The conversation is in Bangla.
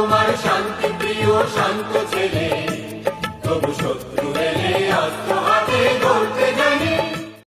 তোমার শান্তি প্রিয় শান্ত ছেলে।